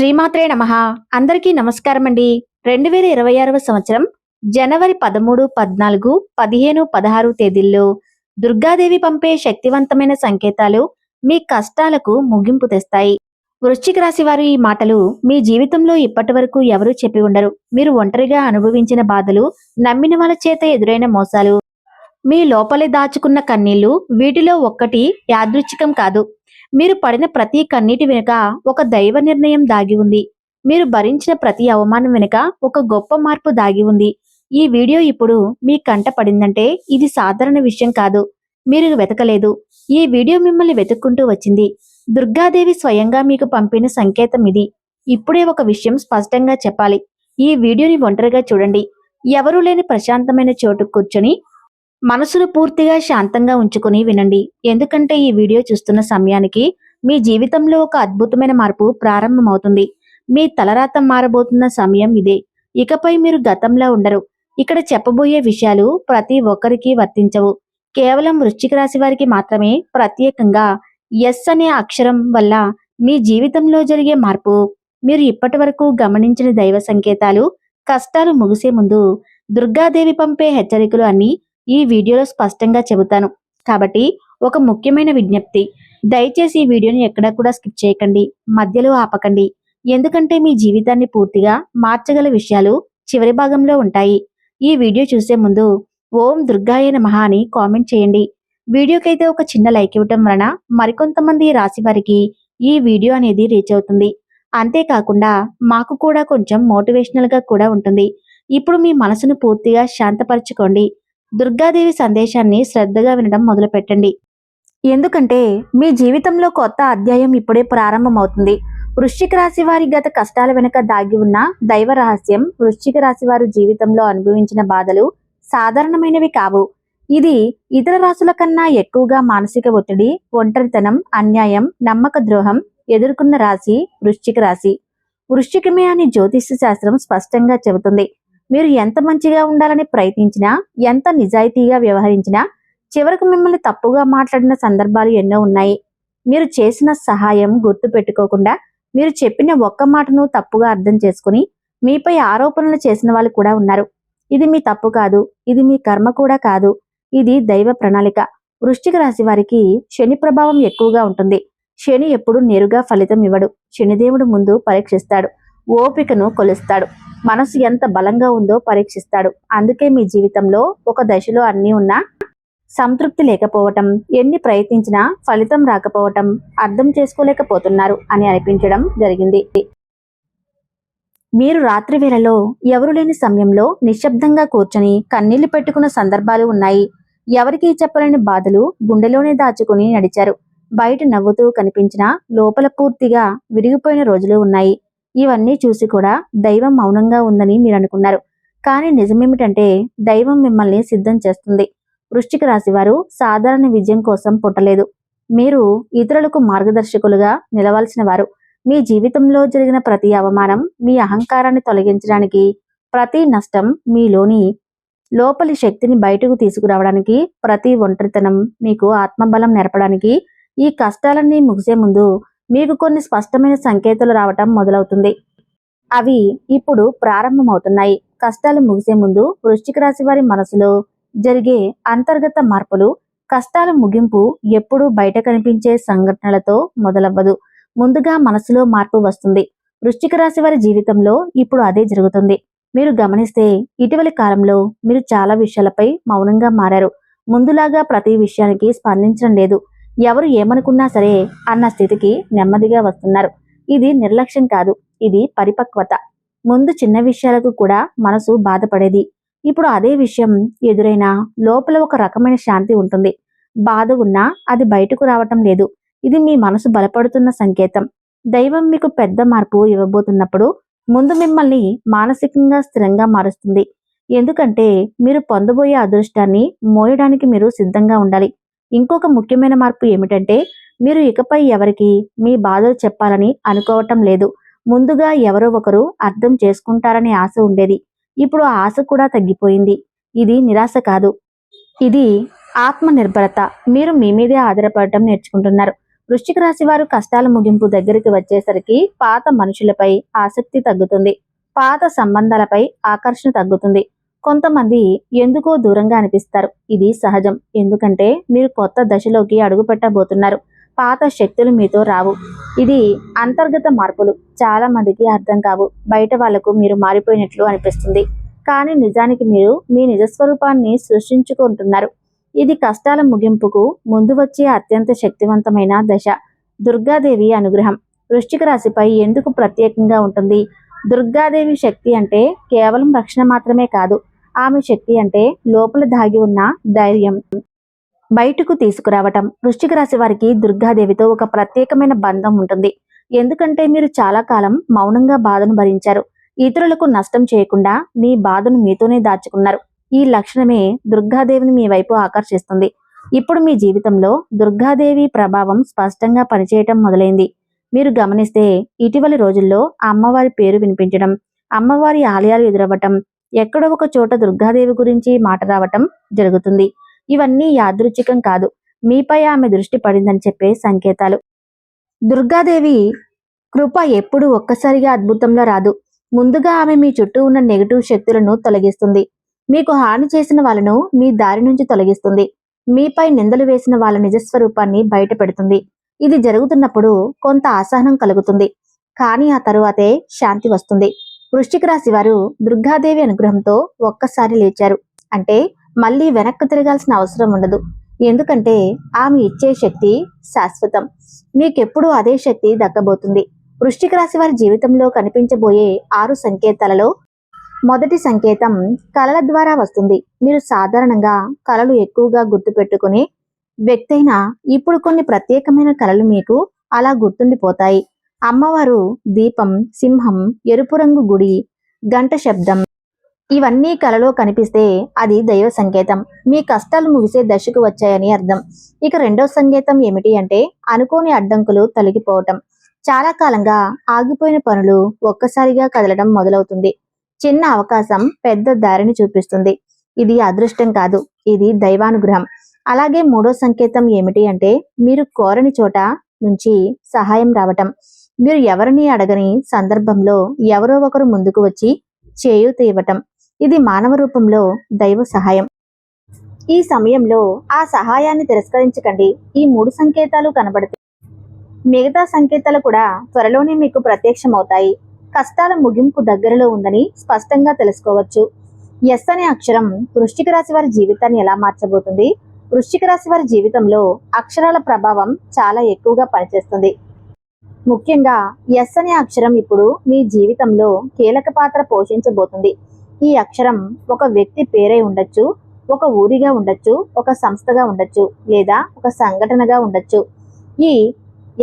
శ్రీమాత్రే నమ. అందరికీ నమస్కారం అండి. రెండు వేల ఇరవై ఆరవ సంవత్సరం జనవరి పదమూడు పద్నాలుగు పదిహేను పదహారు తేదీల్లో దుర్గాదేవి పంపే శక్తివంతమైన సంకేతాలు మీ కష్టాలకు ముగింపు తెస్తాయి. వృశ్చిక రాశి వారు ఈ మాటలు మీ జీవితంలో ఇప్పటి వరకు ఎవరూ చెప్పి ఉండరు. మీరు ఒంటరిగా అనుభవించిన బాధలు నమ్మిన వాళ్ళ చేత ఎదురైన మోసాలు. మీ లోపలే దాచుకున్న కన్నీళ్ళు వీటిలో ఒక్కటి యాదృచ్ఛికం కాదు. మీరు పడిన ప్రతి కన్నీటి వెనుక ఒక దైవ నిర్ణయం దాగి ఉంది. మీరు భరించిన ప్రతి అవమానం వెనుక ఒక గొప్ప మార్పు దాగి ఉంది. ఈ వీడియో ఇప్పుడు మీ కంట పడిందంటే ఇది సాధారణ విషయం కాదు. మీరు వెతకలేదు. ఈ వీడియో మిమ్మల్ని వెతుక్కుంటూ వచ్చింది. దుర్గాదేవి స్వయంగా మీకు పంపిన సంకేతం ఇది. ఇప్పుడే ఒక విషయం స్పష్టంగా చెప్పాలి. ఈ వీడియోని ఒంటరిగా చూడండి. ఎవరూ లేని ప్రశాంతమైన చోటు కూర్చొని మనసును పూర్తిగా శాంతంగా ఉంచుకొని వినండి. ఎందుకంటే ఈ వీడియో చూస్తున్న సమయానికి మీ జీవితంలో ఒక అద్భుతమైన మార్పు ప్రారంభమవుతుంది. మీ తలరాత మారబోతున్న సమయం ఇదే. ఇకపై మీరు గతంలో ఉండరు. ఇక్కడ చెప్పబోయే విషయాలు ప్రతి ఒక్కరికి వర్తించవు. కేవలం వృశ్చిక రాశి వారికి మాత్రమే ప్రత్యేకంగా ఎస్ అనే అక్షరం వల్ల మీ జీవితంలో జరిగే మార్పు మీరు ఇప్పటి వరకు గమనించిన దైవ సంకేతాలు కష్టాలు ముగిసే ముందు దుర్గాదేవి పంపే హెచ్చరికలు అన్నీ ఈ వీడియోలో స్పష్టంగా చెబుతాను. కాబట్టి ఒక ముఖ్యమైన విజ్ఞప్తి. దయచేసి ఈ వీడియోని ఎక్కడా కూడా స్కిప్ చేయకండి. మధ్యలో ఆపకండి. ఎందుకంటే మీ జీవితాన్ని పూర్తిగా మార్చగల విషయాలు చివరి భాగంలో ఉంటాయి. ఈ వీడియో చూసే ముందు ఓం దుర్గాయ నమః అని కామెంట్ చేయండి. వీడియోకైతే ఒక చిన్న లైక్ ఇవ్వటం వలన మరికొంతమంది రాశి వారికి ఈ వీడియో అనేది రీచ్ అవుతుంది. అంతేకాకుండా మాకు కూడా కొంచెం మోటివేషనల్గా కూడా ఉంటుంది. ఇప్పుడు మీ మనసును పూర్తిగా శాంతపరచుకోండి. దుర్గాదేవి సందేశాన్ని శ్రద్ధగా వినడం మొదలుపెట్టండి. ఎందుకంటే మీ జీవితంలో కొత్త అధ్యాయం ఇప్పుడే ప్రారంభమవుతుంది. వృశ్చిక రాశి వారి గత కష్టాల వెనుక దాగి ఉన్న దైవ రహస్యం వృశ్చిక రాశి వారు జీవితంలో అనుభవించిన బాధలు సాధారణమైనవి కావు. ఇది ఇతర రాశుల కన్నా ఎక్కువగా మానసిక ఒత్తిడి ఒంటరితనం అన్యాయం నమ్మక ద్రోహం ఎదుర్కొన్న రాశి వృశ్చిక రాశి. వృశ్చికమే అని జ్యోతిష్య శాస్త్రం స్పష్టంగా చెబుతుంది. మీరు ఎంత మంచిగా ఉండాలని ప్రయత్నించినా ఎంత నిజాయితీగా వ్యవహరించినా చివరకు మిమ్మల్ని తప్పుగా మాట్లాడిన సందర్భాలు ఎన్నో ఉన్నాయి. మీరు చేసిన సహాయం గుర్తు పెట్టుకోకుండా మీరు చెప్పిన ఒక్క మాటను తప్పుగా అర్థం చేసుకుని మీపై ఆరోపణలు చేసిన వాళ్ళు కూడా ఉన్నారు. ఇది మీ తప్పు కాదు ఇది మీ కర్మ కూడా కాదు ఇది దైవ ప్రణాళిక. వృష్టిక రాశి వారికి శని ప్రభావం ఎక్కువగా ఉంటుంది. శని ఎప్పుడు నేరుగా ఫలితం ఇవ్వడు. శనిదేవుడు ముందు పరీక్షిస్తాడు. ఓపికను కొలుస్తాడు. మనసు ఎంత బలంగా ఉందో పరీక్షిస్తాడు. అందుకే మీ జీవితంలో ఒక దశలో అన్నీ ఉన్నా సంతృప్తి లేకపోవటం ఎన్ని ప్రయత్నించినా ఫలితం రాకపోవటం అర్థం చేసుకోలేకపోతున్నారు అని అనిపించడం జరిగింది. మీరు రాత్రి వేళలో ఎవరు లేని సమయంలో నిశ్శబ్దంగా కూర్చొని కన్నీళ్ళు పెట్టుకున్న సందర్భాలు ఉన్నాయి. ఎవరికీ చెప్పలేని బాధలు గుండెలోనే దాచుకుని నడిచారు. బయట నవ్వుతూ కనిపించినా లోపల పూర్తిగా విరిగిపోయిన రోజులు ఉన్నాయి. ఇవన్నీ చూసి కూడా దైవం మౌనంగా ఉందని మీరు అనుకున్నారు. కానీ నిజమేమిటంటే దైవం మిమ్మల్ని సిద్ధం చేస్తుంది. వృశ్చిక రాశి వారు సాధారణ విజయం కోసం పుట్టలేదు. మీరు ఇతరులకు మార్గదర్శకులుగా నిలవాల్సిన వారు. మీ జీవితంలో జరిగిన ప్రతి అవమానం మీ అహంకారాన్ని తొలగించడానికి ప్రతి నష్టం మీలోని లోపలి శక్తిని బయటకు తీసుకురావడానికి ప్రతి ఒంటరితనం మీకు ఆత్మబలం నేర్పడానికి ఈ కష్టాలన్నీ ముగిసే ముందు మీకు కొన్ని స్పష్టమైన సంకేతాలు రావటం మొదలవుతుంది. అవి ఇప్పుడు ప్రారంభమవుతున్నాయి. కష్టాలు ముగిసే ముందు వృశ్చిక రాశి వారి మనసులో జరిగే అంతర్గత మార్పులు కష్టాల ముగింపు ఎప్పుడూ బయట కనిపించే సంఘటనలతో మొదలవ్వదు. ముందుగా మనసులో మార్పు వస్తుంది. వృశ్చిక రాశి వారి జీవితంలో ఇప్పుడు అదే జరుగుతుంది. మీరు గమనిస్తే ఇటీవలి కాలంలో మీరు చాలా విషయాలపై మౌనంగా మారారు. ముందులాగా ప్రతి విషయానికి స్పందించడం లేదు. ఎవరు ఏమనుకున్నా సరే అన్న స్థితికి నెమ్మదిగా వస్తున్నారు. ఇది నిర్లక్ష్యం కాదు. ఇది పరిపక్వత. ముందు చిన్న విషయాలకు కూడా మనసు బాధపడేది. ఇప్పుడు అదే విషయం ఎదురైనా లోపల ఒక రకమైన శాంతి ఉంటుంది. బాధ ఉన్నా అది బయటకు రావటం లేదు. ఇది మీ మనసు బలపడుతున్న సంకేతం. దైవం మీకు పెద్ద మార్పు ఇవ్వబోతున్నప్పుడు ముందు మిమ్మల్ని మానసికంగా స్థిరంగా మారుస్తుంది. ఎందుకంటే మీరు పొందబోయే అదృష్టాన్ని మోయడానికి మీరు సిద్ధంగా ఉండాలి. ఇంకొక ముఖ్యమైన మార్పు ఏమిటంటే మీరు ఇకపై ఎవరికి మీ బాధలు చెప్పాలని అనుకోవటం లేదు. ముందుగా ఎవరో ఒకరు అర్థం చేసుకుంటారనే ఆశ ఉండేది. ఇప్పుడు ఆ ఆశ కూడా తగ్గిపోయింది. ఇది నిరాశ కాదు. ఇది ఆత్మ నిర్భరత మీరు మీ మీదే ఆధారపడటం నేర్చుకుంటున్నారు. వృశ్చిక రాశి వారు కష్టాల ముగింపు దగ్గరికి వచ్చేసరికి పాత మనుషులపై ఆసక్తి తగ్గుతుంది. పాత సంబంధాలపై ఆకర్షణ తగ్గుతుంది. కొంతమంది ఎందుకో దూరంగా అనిపిస్తారు. ఇది సహజం. ఎందుకంటే మీరు కొత్త దశలోకి అడుగు పెట్టబోతున్నారు పాత శక్తులు మీతో రావు. ఇది అంతర్గత మార్పులు. చాలా మందికి అర్థం కావు. బయట వాళ్ళకు మీరు మారిపోయినట్లు అనిపిస్తుంది. కానీ నిజానికి మీరు మీ నిజస్వరూపాన్ని సృష్టించుకుంటున్నారు. ఇది కష్టాల ముగింపుకు ముందు వచ్చే అత్యంత శక్తివంతమైన దశ. దుర్గాదేవి అనుగ్రహం. వృశ్చిక రాశిపై ఎందుకు ప్రత్యేకంగా ఉంటుంది? దుర్గాదేవి శక్తి అంటే కేవలం రక్షణ మాత్రమే కాదు ఆమె శక్తి అంటే లోపల దాగి ఉన్న ధైర్యం. బయటకు తీసుకురావటం. వృశ్చిక రాశి వారికి దుర్గాదేవితో ఒక ప్రత్యేకమైన బంధం ఉంటుంది. ఎందుకంటే మీరు చాలా కాలం మౌనంగా బాధను భరించారు. ఇతరులకు నష్టం చేయకుండా మీ బాధను మీతోనే దాచుకున్నారు. ఈ లక్షణమే దుర్గాదేవిని మీ వైపు ఆకర్షిస్తుంది. ఇప్పుడు మీ జీవితంలో దుర్గాదేవి ప్రభావం స్పష్టంగా పనిచేయటం మొదలైంది. మీరు గమనిస్తే ఇటీవలి రోజుల్లో అమ్మవారి పేరు వినిపించడం అమ్మవారి ఆలయాలు ఎదురవ్వటం ఎక్కడో ఒక చోట దుర్గాదేవి గురించి మాట రావటం జరుగుతుంది. ఇవన్నీ యాదృచ్ఛికం కాదు. మీపై ఆమె దృష్టి పడిందని చెప్పే సంకేతాలు. దుర్గాదేవి కృప ఎప్పుడు ఒక్కసారిగా అద్భుతంలో రాదు. ముందుగా ఆమె మీ చుట్టూ ఉన్న నెగటివ్ శక్తులను తొలగిస్తుంది. మీకు హాని చేసిన వాళ్ళను మీ దారి నుంచి తొలగిస్తుంది. మీపై నిందలు వేసిన వాళ్ళ నిజస్వరూపాన్ని బయట పెడుతుంది ఇది జరుగుతున్నప్పుడు కొంత అసహనం కలుగుతుంది. కానీ ఆ తరువాతే శాంతి వస్తుంది. వృష్టిక రాశి వారు దుర్గాదేవి అనుగ్రహంతో ఒక్కసారి లేచారు. అంటే మళ్ళీ వెనక్కు తిరగాల్సిన అవసరం ఉండదు. ఎందుకంటే ఆమె ఇచ్చే శక్తి శాశ్వతం. మీకెప్పుడు అదే శక్తి దక్కబోతుంది. వృష్టిక రాశి వారి జీవితంలో కనిపించబోయే ఆరు సంకేతాలలో మొదటి సంకేతం కళల ద్వారా వస్తుంది. మీరు సాధారణంగా కళలు ఎక్కువగా గుర్తుపెట్టుకుని వ్యక్తైన ఇప్పుడు కొన్ని ప్రత్యేకమైన కళలు మీకు అలా గుర్తుండిపోతాయి. అమ్మవారు దీపం సింహం ఎరుపు రంగు గుడి గంట శబ్దం. ఇవన్నీ కలలో కనిపిస్తే అది దైవ సంకేతం. మీ కష్టాలు ముగిసే దశకు వచ్చాయని అర్థం. ఇక రెండో సంకేతం ఏమిటి అంటే అనుకోని అడ్డంకులు తొలగిపోవటం. చాలా కాలంగా ఆగిపోయిన పనులు ఒక్కసారిగా కదలడం మొదలవుతుంది. చిన్న అవకాశం పెద్ద దారిని చూపిస్తుంది. ఇది అదృష్టం కాదు. ఇది దైవానుగ్రహం. అలాగే మూడో సంకేతం ఏమిటి అంటే మీరు కోరని చోట నుంచి సహాయం రావటం. మీరు ఎవరిని అడగని సందర్భంలో ఎవరో ఒకరు ముందుకు వచ్చి చేయూత ఇవ్వటం ఇది మానవ రూపంలో దైవ సహాయం. ఈ సమయంలో ఆ సహాయాన్ని తిరస్కరించకండి. ఈ మూడు సంకేతాలు కనబడతాయి. మిగతా సంకేతాలు కూడా త్వరలోనే మీకు ప్రత్యక్షమవుతాయి. కష్టాల ముగింపు దగ్గరలో ఉందని స్పష్టంగా తెలుసుకోవచ్చు. ఎస్ అనే అక్షరం వృశ్చిక రాశి వారి జీవితాన్ని ఎలా మార్చబోతుంది? వృశ్చిక రాశి వారి జీవితంలో అక్షరాల ప్రభావం చాలా ఎక్కువగా పనిచేస్తుంది. ముఖ్యంగా ఎస్ అనే అక్షరం ఇప్పుడు మీ జీవితంలో కీలక పాత్ర పోషించబోతుంది. ఈ అక్షరం ఒక వ్యక్తి పేరై ఉండొచ్చు ఒక ఊరిగా ఉండొచ్చు ఒక సంస్థగా ఉండొచ్చు లేదా ఒక సంఘటనగా ఉండొచ్చు. ఈ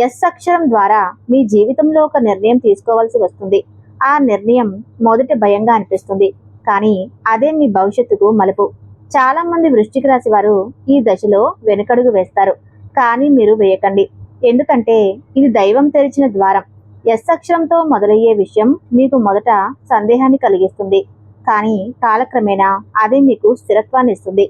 ఎస్ అక్షరం ద్వారా మీ జీవితంలో ఒక నిర్ణయం తీసుకోవాల్సి వస్తుంది. ఆ నిర్ణయం మొదటి భయంగా అనిపిస్తుంది. కానీ అదే మీ భవిష్యత్తుకు మలుపు. చాలా మంది వృష్టిక రాశి వారు ఈ దశలో వెనుకడుగు వేస్తారు. కానీ మీరు వేయకండి. ఎందుకంటే ఇది దైవం తెరిచిన ద్వారం. ఎస్ అక్షరంతో మొదలయ్యే విషయం మీకు మొదట సందేహాన్ని కలిగిస్తుంది. కానీ కాలక్రమేణా అదే మీకు స్థిరత్వాన్ని ఇస్తుంది.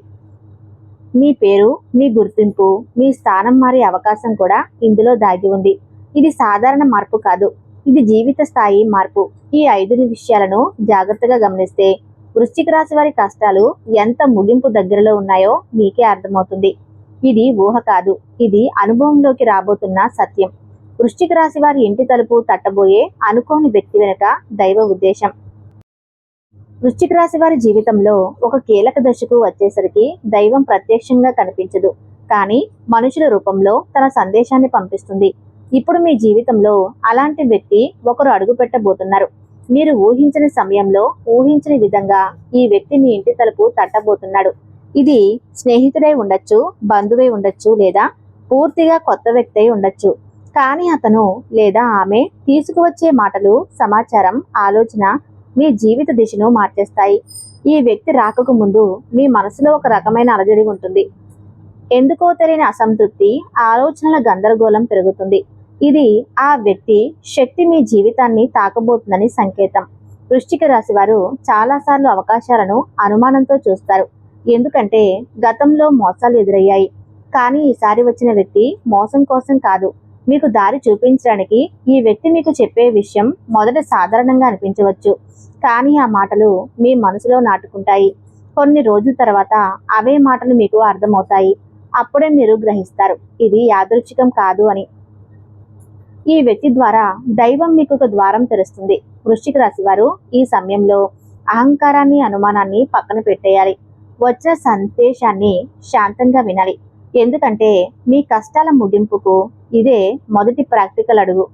మీ పేరు మీ గుర్తింపు మీ స్థానం మారే అవకాశం కూడా ఇందులో దాగి ఉంది. ఇది సాధారణ మార్పు కాదు. ఇది జీవిత స్థాయి మార్పు. ఈ ఐదు విషయాలను జాగ్రత్తగా గమనిస్తే వృశ్చిక రాశి వారి కష్టాలు ఎంత ముగింపు దగ్గరలో ఉన్నాయో మీకే అర్థమవుతుంది. ఇది ఊహ కాదు. ఇది అనుభవంలోకి రాబోతున్న సత్యం. వృశ్చిక రాశి వారి ఇంటి తలుపు తట్టబోయే అనుకోని వ్యక్తి వెనుక దైవ ఉద్దేశం. వృశ్చిక రాశి వారి జీవితంలో ఒక కీలక దశకు వచ్చేసరికి దైవం ప్రత్యక్షంగా కనిపించదు. కానీ మనుషుల రూపంలో తన సందేశాన్ని పంపిస్తుంది. ఇప్పుడు మీ జీవితంలో అలాంటి వ్యక్తి ఒకరు అడుగు పెట్టబోతున్నారు మీరు ఊహించని సమయంలో ఊహించని విధంగా ఈ వ్యక్తి మీ ఇంటి తలుపు తట్టబోతున్నాడు. ఇది స్నేహితుడై ఉండొచ్చు బంధువై ఉండొచ్చు లేదా పూర్తిగా కొత్త వ్యక్తి అయి ఉండొచ్చు. కానీ అతను లేదా ఆమె తీసుకువచ్చే మాటలు సమాచారం ఆలోచన మీ జీవిత దిశను మార్చేస్తాయి. ఈ వ్యక్తి రాకకు ముందు మీ మనసులో ఒక రకమైన అలజడి ఉంటుంది. ఎందుకో తెలియని అసంతృప్తి ఆలోచనల గందరగోళం పెరుగుతుంది. ఇది ఆ వ్యక్తి శక్తి మీ జీవితాన్ని తాకబోతుందని సంకేతం. వృష్టిక రాశి వారు చాలాసార్లు అవకాశాలను అనుమానంతో చూస్తారు. ఎందుకంటే గతంలో మోసాలు ఎదురయ్యాయి. కానీ ఈసారి వచ్చిన వ్యక్తి మోసం కోసం కాదు. మీకు దారి చూపించడానికి ఈ వ్యక్తి మీకు చెప్పే విషయం మొదట సాధారణంగా అనిపించవచ్చు. కానీ ఆ మాటలు మీ మనసులో నాటుకుంటాయి. కొన్ని రోజుల తర్వాత అవే మాటలు మీకు అర్థమవుతాయి. అప్పుడే మీరు గ్రహిస్తారు ఇది యాదృచ్ఛికం కాదు అని. ఈ వ్యక్తి ద్వారా దైవం మీకు ఒక ద్వారం తెరుస్తుంది. వృశ్చిక రాశి వారు ఈ సమయంలో అహంకారాన్ని అనుమానాన్ని పక్కన పెట్టేయాలి. వచ్చిన సందేశాన్ని శాంతంగా వినాలి. ఎందుకంటే మీ కష్టాల ముగింపుకు ఇదే మొదటి ప్రాక్టికల్ అడుగు.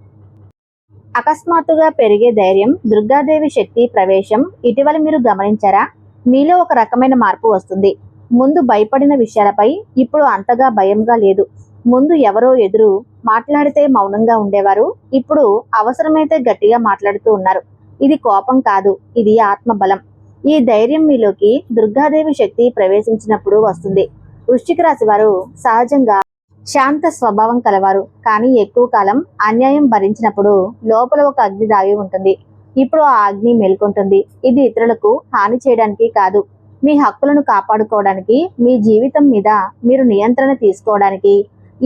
అకస్మాత్తుగా పెరిగే ధైర్యం దుర్గాదేవి శక్తి ప్రవేశం ఇటీవల మీరు గమనించారా? మీలో ఒక రకమైన మార్పు వస్తుంది. ముందు భయపడిన విషయాలపై ఇప్పుడు అంతగా భయంగా లేదు. ముందు ఎవరో ఎదురు మాట్లాడితే మౌనంగా ఉండేవారు. ఇప్పుడు అవసరమైతే గట్టిగా మాట్లాడుతూ ఉన్నారు. ఇది కోపం కాదు ఇది ఆత్మబలం. ఈ ధైర్యం మీలోకి దుర్గాదేవి శక్తి ప్రవేశించినప్పుడు వస్తుంది. వృశ్చిక రాశి వారు సహజంగా శాంత స్వభావం కలవారు. కానీ ఎక్కువ కాలం అన్యాయం భరించినప్పుడు లోపల ఒక అగ్ని దాగి ఉంటుంది. ఇప్పుడు ఆ అగ్ని మేల్కొంటుంది. ఇది ఇతరులకు హాని చేయడానికి కాదు. మీ హక్కులను కాపాడుకోవడానికి మీ జీవితం మీద మీరు నియంత్రణ తీసుకోవడానికి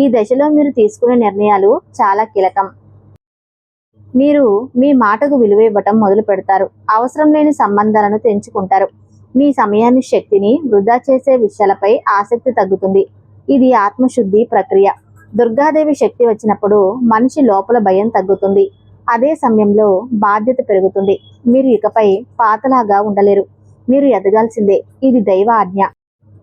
ఈ దశలో మీరు తీసుకునే నిర్ణయాలు చాలా కీలకం. మీరు మీ మాటకు విలువ ఇవ్వటం మొదలు పెడతారు. అవసరం లేని సంబంధాలను తెంచుకుంటారు. మీ సమయాన్ని శక్తిని వృధా చేసే విషయాలపై ఆసక్తి తగ్గుతుంది. ఇది ఆత్మశుద్ధి ప్రక్రియ. దుర్గాదేవి శక్తి వచ్చినప్పుడు మనిషి లోపల భయం తగ్గుతుంది. అదే సమయంలో బాధ్యత పెరుగుతుంది. మీరు ఇకపై పాతలాగా ఉండలేరు. మీరు ఎదగాల్సిందే. ఇది దైవ ఆజ్ఞ.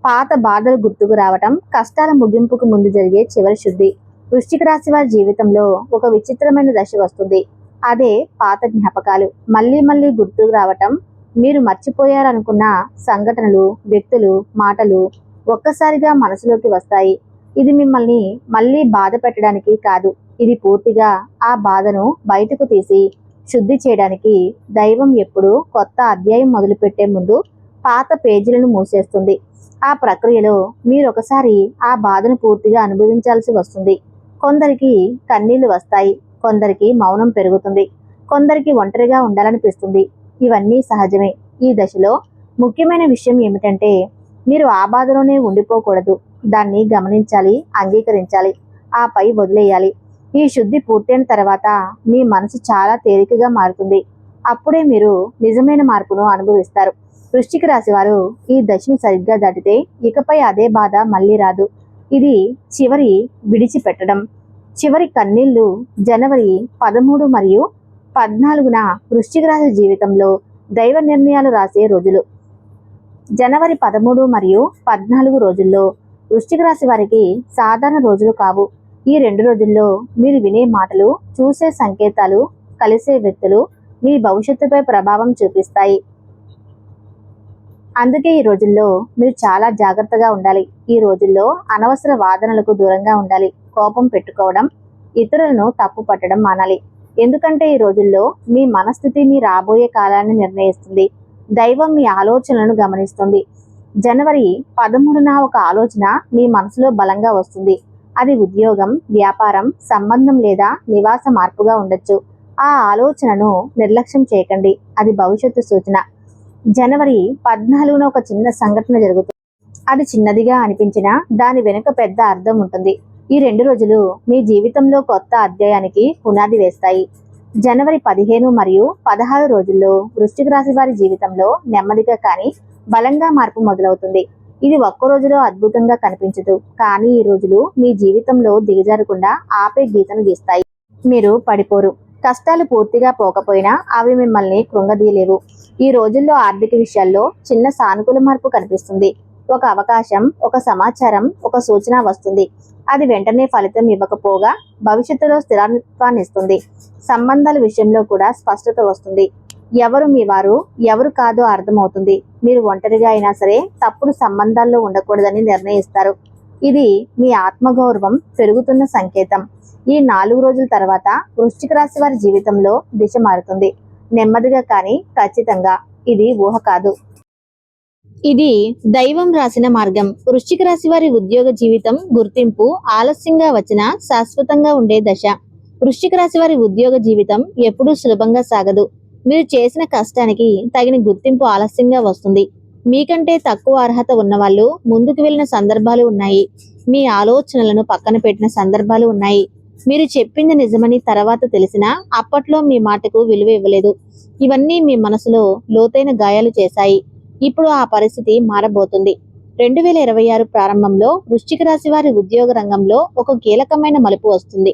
పాత బాధలు గుర్తుకు రావటం కష్టాల ముగింపుకు ముందు జరిగే చివరి శుద్ధి. వృశ్చిక రాశి వారి జీవితంలో ఒక విచిత్రమైన దశ వస్తుంది. అదే పాత జ్ఞాపకాలు. మళ్ళీ మళ్ళీ గుర్తుకు రావటం మీరు మర్చిపోయారనుకున్న సంఘటనలు వ్యక్తులు మాటలు ఒక్కసారిగా మనసులోకి వస్తాయి. ఇది మిమ్మల్ని మళ్ళీ బాధ పెట్టడానికి కాదు ఇది పూర్తిగా ఆ బాధను బయటకు తీసి శుద్ధి చేయడానికి దైవం ఎప్పుడు కొత్త అధ్యాయం మొదలుపెట్టే ముందు పాత పేజీలను మూసేస్తుంది. ఆ ప్రక్రియలో మీరు ఒకసారి ఆ బాధను పూర్తిగా అనుభవించాల్సి వస్తుంది. కొందరికి కన్నీళ్ళు వస్తాయి కొందరికి మౌనం పెరుగుతుంది కొందరికి ఒంటరిగా ఉండాలనిపిస్తుంది. ఇవన్నీ సహజమే. ఈ దశలో ముఖ్యమైన విషయం ఏమిటంటే మీరు ఆ బాధలోనే ఉండిపోకూడదు. దాన్ని గమనించాలి అంగీకరించాలి ఆపై వదిలేయాలి. ఈ శుద్ధి పూర్తయిన తర్వాత మీ మనసు చాలా తేలికగా మారుతుంది. అప్పుడే మీరు నిజమైన మార్పును అనుభవిస్తారు. వృష్టికి రాశి వారు ఈ దశను సరిగ్గా దాటితే ఇకపై అదే బాధ మళ్ళీ రాదు. ఇది చివరి విడిచిపెట్టడం. చివరి కన్నీళ్ళు జనవరి పదమూడు మరియు పద్నాలుగున వృష్టికి రాశి జీవితంలో దైవ నిర్ణయాలు రాసే రోజులు. జనవరి పదమూడు మరియు పద్నాలుగు రోజుల్లో వృష్టికి రాశి వారికి సాధారణ రోజులు కావు. ఈ రెండు రోజుల్లో మీరు వినే మాటలు చూసే సంకేతాలు కలిసే వ్యక్తులు మీ భవిష్యత్తుపై ప్రభావం చూపిస్తాయి. అందుకే ఈ రోజుల్లో మీరు చాలా జాగ్రత్తగా ఉండాలి. ఈ రోజుల్లో అనవసర వాదనలకు దూరంగా ఉండాలి. కోపం పెట్టుకోవడం ఇతరులను తప్పు పట్టడం మానాలి. ఎందుకంటే ఈ రోజుల్లో మీ మనస్థితి మీ రాబోయే కాలాన్ని నిర్ణయిస్తుంది. దైవం మీ ఆలోచనలను గమనిస్తుంది. జనవరి పదమూడున ఒక ఆలోచన మీ మనసులో బలంగా వస్తుంది. అది ఉద్యోగం వ్యాపారం సంబంధం లేదా నివాస మార్పుగా ఉండొచ్చు. ఆ ఆలోచనను నిర్లక్ష్యం చేయకండి. అది భవిష్యత్తు సూచన. జనవరి పద్నాలుగున ఒక చిన్న సంఘటన జరుగుతుంది అది చిన్నదిగా అనిపించినా దాని వెనుక పెద్ద అర్థం ఉంటుంది. ఈ రెండు రోజులు మీ జీవితంలో కొత్త అధ్యాయానికి పునాది వేస్తాయి. జనవరి పదిహేను మరియు పదహారు రోజుల్లో వృశ్చిక రాశి వారి జీవితంలో నెమ్మదిగా కానీ బలంగా మార్పు మొదలవుతుంది. ఇది ఒక్క రోజులో అద్భుతంగా కనిపించదు. కానీ ఈ రోజులు మీ జీవితంలో దిగజారకుండా ఆపే గీతను గీస్తాయి. మీరు పడిపోరు. కష్టాలు పూర్తిగా పోకపోయినా అవి మిమ్మల్ని కృంగదీయలేవు. ఈ రోజుల్లో ఆర్థిక విషయాల్లో చిన్న సానుకూల మార్పు కనిపిస్తుంది. ఒక అవకాశం ఒక సమాచారం ఒక సూచన వస్తుంది. అది వెంటనే ఫలితం ఇవ్వకపోగా భవిష్యత్తులో స్థిరత్వాన్ని ఇస్తుంది. సంబంధాల విషయంలో కూడా స్పష్టత వస్తుంది. ఎవరు మీ వారు ఎవరు కాదో అర్థమవుతుంది. మీరు ఒంటరిగా అయినా సరే తప్పుడు సంబంధాల్లో ఉండకూడదని నిర్ణయిస్తారు. ఇది మీ ఆత్మగౌరవం పెరుగుతున్న సంకేతం. ఈ నాలుగు రోజుల తర్వాత వృశ్చిక రాశి వారి జీవితంలో దిశ మారుతుంది. నెమ్మదిగా కానీ ఖచ్చితంగా ఇది ఊహ కాదు. ఇది దైవం రాసిన మార్గం. వృశ్చిక రాశి వారి ఉద్యోగ జీవితం గుర్తింపు ఆలస్యంగా వచ్చిన శాశ్వతంగా ఉండే దశ. వృశ్చిక రాశి వారి ఉద్యోగ జీవితం ఎప్పుడూ సులభంగా సాగదు. మీరు చేసిన కష్టానికి తగిన గుర్తింపు ఆలస్యంగా వస్తుంది. మీకంటే తక్కువ అర్హత ఉన్నవాళ్ళు ముందుకు వెళ్ళిన సందర్భాలు ఉన్నాయి. మీ ఆలోచనలను పక్కన పెట్టిన సందర్భాలు ఉన్నాయి. మీరు చెప్పింది నిజమని తర్వాత తెలిసినా అప్పట్లో మీ మాటకు విలువ ఇవ్వలేదు. ఇవన్నీ మీ మనసులో లోతైన గాయాలు చేశాయి. ఇప్పుడు ఆ పరిస్థితి మారబోతుంది. రెండు వేల ఇరవై ఆరు ప్రారంభంలో వృశ్చిక రాశి వారి ఉద్యోగ రంగంలో ఒక కీలకమైన మలుపు వస్తుంది.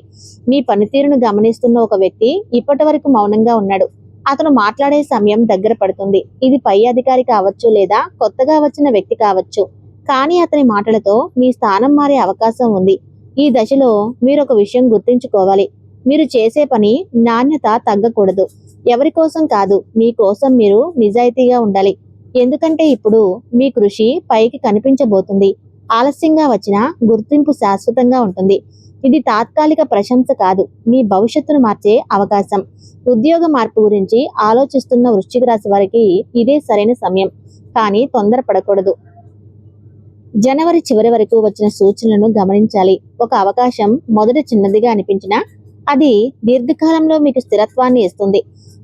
మీ పనితీరును గమనిస్తున్న ఒక వ్యక్తి ఇప్పటి వరకు మౌనంగా ఉన్నాడు. అతను మాట్లాడే సమయం దగ్గర పడుతుంది. ఇది పై అధికారి కావచ్చు లేదా కొత్తగా వచ్చిన వ్యక్తి కావచ్చు. కానీ అతని మాటలతో మీ స్థానం మారే అవకాశం ఉంది. ఈ దశలో మీరు ఒక విషయం గుర్తుంచుకోవాలి. మీరు చేసే పని నాణ్యత తగ్గకూడదు. ఎవరి కోసం కాదు మీ కోసం మీరు నిజాయితీగా ఉండాలి. ఎందుకంటే ఇప్పుడు మీ కృషి పైకి కనిపించబోతుంది. ఆలస్యంగా వచ్చిన గుర్తింపు శాశ్వతంగా ఉంటుంది. ఇది తాత్కాలిక ప్రశంస కాదు. మీ భవిష్యత్తును మార్చే అవకాశం. ఉద్యోగ మార్పు గురించి ఆలోచిస్తున్న వృశ్చిక రాశి వారికి ఇదే సరైన సమయం. కానీ తొందరపడకూడదు. జనవరి చివరి వరకు వచ్చిన సూచనలను గమనించాలి. ఒక అవకాశం మొదట చిన్నదిగా అనిపించినా అది దీర్ఘకాలంలో మీకు స్థిరత్వాన్ని ఇస్తుంది.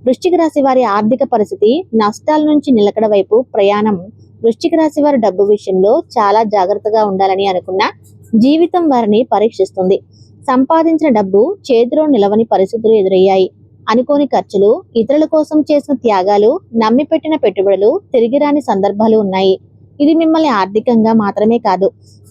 వృశ్చిక రాశి వారి ఆర్థిక పరిస్థితి నష్టాల నుంచి నిలకడ వైపు ప్రయాణం వృశ్చిక రాశి వారి డబ్బు విషయంలో చాలా జాగ్రత్తగా ఉండాలని అనుకున్న జీవితం వారిని పరీక్షిస్తుంది. సంపాదించిన డబ్బు చేతిలో నిలవని పరిస్థితులు ఎదురయ్యాయి. అనుకోని ఖర్చులు ఇతరుల కోసం చేసిన త్యాగాలు నమ్మి పెట్టిన పెట్టుబడులు తిరిగి రాని సందర్భాలు ఉన్నాయి. ఇది మిమ్మల్ని ఆర్థికంగా మాత్రమే కాదు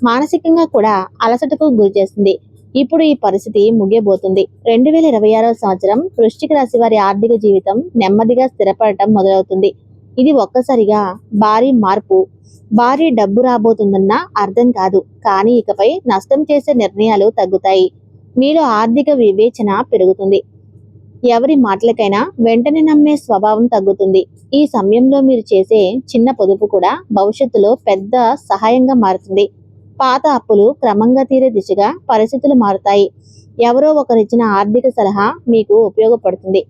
మానసికంగా కూడా అలసటకు గురి చేస్తుంది. ఇప్పుడు ఈ పరిస్థితి ముగియబోతుంది. రెండు వేల ఇరవై ఆరో సంవత్సరం వృష్టిక రాశి వారి ఆర్థిక జీవితం నెమ్మదిగా స్థిరపడటం మొదలవుతుంది. ఇది ఒక్కసారిగా భారీ మార్పు. భారీ డబ్బు రాబోతుందన్న అర్థం కాదు. కానీ ఇకపై నష్టం చేసే నిర్ణయాలు తగ్గుతాయి. మీలో ఆర్థిక వివేచన పెరుగుతుంది. ఎవరి మాటలకైనా వెంటనే నమ్మే స్వభావం తగ్గుతుంది. ఈ సమయంలో మీరు చేసే చిన్న పొదుపు కూడా భవిష్యత్తులో పెద్ద సహాయంగా మారుతుంది. పాత అప్పులు క్రమంగా తీరే దిశగా పరిస్థితులు మారుతాయి. ఎవరో ఒకరిచ్చిన ఆర్థిక సలహా మీకు ఉపయోగపడుతుంది.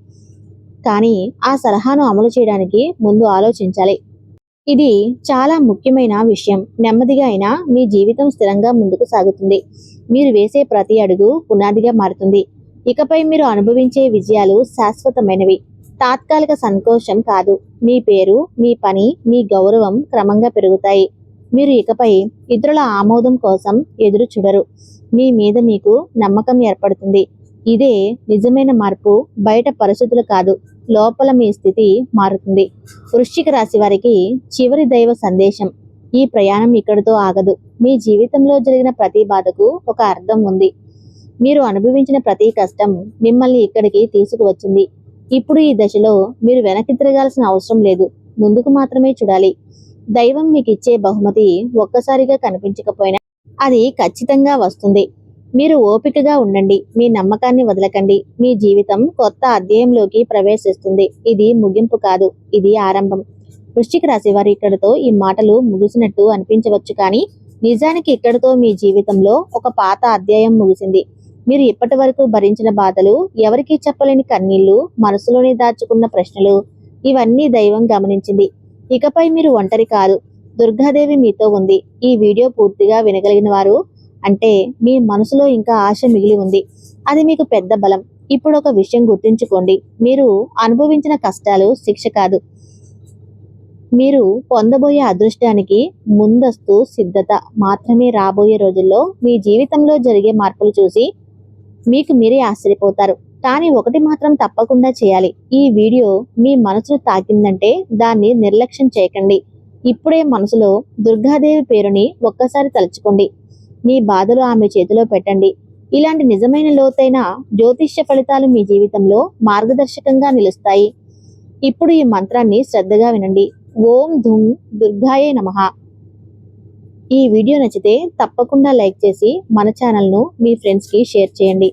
కానీ ఆ సలహాను అమలు చేయడానికి ముందు ఆలోచించాలి. ఇది చాలా ముఖ్యమైన విషయం. నెమ్మదిగా అయినా మీ జీవితం స్థిరంగా ముందుకు సాగుతుంది. మీరు వేసే ప్రతి అడుగు పునాదిగా మారుతుంది. ఇకపై మీరు అనుభవించే విజయాలు శాశ్వతమైనవి. తాత్కాలిక సంతోషం కాదు. మీ పేరు మీ పని మీ గౌరవం క్రమంగా పెరుగుతాయి. మీరు ఇకపై ఇతరుల ఆమోదం కోసం ఎదురు చూడరు మీ మీద మీకు నమ్మకం ఏర్పడుతుంది. ఇదే నిజమైన మార్పు బయట పరిస్థితులు కాదు లోపల మీ స్థితి మారుతుంది. వృశ్చిక రాశి వారికి చివరి దైవ సందేశం. ఈ ప్రయాణం ఇక్కడితో ఆగదు. మీ జీవితంలో జరిగిన ప్రతి బాధకు ఒక అర్థం ఉంది. మీరు అనుభవించిన ప్రతి కష్టం మిమ్మల్ని ఇక్కడికి తీసుకువచ్చింది. ఇప్పుడు ఈ దశలో మీరు వెనక్కి తిరగాల్సిన అవసరం లేదు. ముందుకు మాత్రమే చూడాలి. దైవం మీకు ఇచ్చే బహుమతి ఒక్కసారిగా కనిపించకపోయినా అది ఖచ్చితంగా వస్తుంది. మీరు ఓపికగా ఉండండి మీ నమ్మకాన్ని వదలకండి. మీ జీవితం కొత్త అధ్యాయంలోకి ప్రవేశిస్తుంది. ఇది ముగింపు కాదు ఇది ఆరంభం. వృశ్చిక రాశి వారి ఇక్కడతో ఈ మాటలు ముగిసినట్టు అనిపించవచ్చు కానీ నిజానికి ఇక్కడతో మీ జీవితంలో ఒక పాత అధ్యాయం ముగిసింది. మీరు ఇప్పటి వరకు భరించిన బాధలు ఎవరికీ చెప్పలేని కన్నీళ్ళు మనసులోనే దాచుకున్న ప్రశ్నలు ఇవన్నీ దైవం గమనించింది. ఇకపై మీరు ఒంటరి కాదు దుర్గాదేవి మీతో ఉంది. ఈ వీడియో పూర్తిగా వినగలిగిన వారు అంటే మీ మనసులో ఇంకా ఆశ మిగిలి ఉంది. అది మీకు పెద్ద బలం. ఇప్పుడు ఒక విషయం గుర్తుంచుకోండి. మీరు అనుభవించిన కష్టాలు శిక్ష కాదు. మీరు పొందబోయే అదృష్టానికి ముందస్తు సిద్ధత మాత్రమే రాబోయే రోజుల్లో మీ జీవితంలో జరిగే మార్పులు చూసి మీకు మీరే ఆశ్చర్యపోతారు. కానీ ఒకటి మాత్రం తప్పకుండా చేయాలి. ఈ వీడియో మీ మనసును తాకిందంటే దాన్ని నిర్లక్ష్యం చేయకండి. ఇప్పుడే మనసులో దుర్గాదేవి పేరుని ఒక్కసారి తలుచుకోండి. మీ బాధలు ఆమె చేతిలో పెట్టండి. ఇలాంటి నిజమైన లోతైన జ్యోతిష్య ఫలితాలు మీ జీవితంలో మార్గదర్శకంగా నిలుస్తాయి. ఇప్పుడు ఈ మంత్రాన్ని శ్రద్ధగా వినండి. ఓం ధుమ్ దుర్గాయే నమ. ఈ వీడియో నచ్చితే తప్పకుండా లైక్ చేసి మన ఛానల్ను మీ ఫ్రెండ్స్కి షేర్ చేయండి.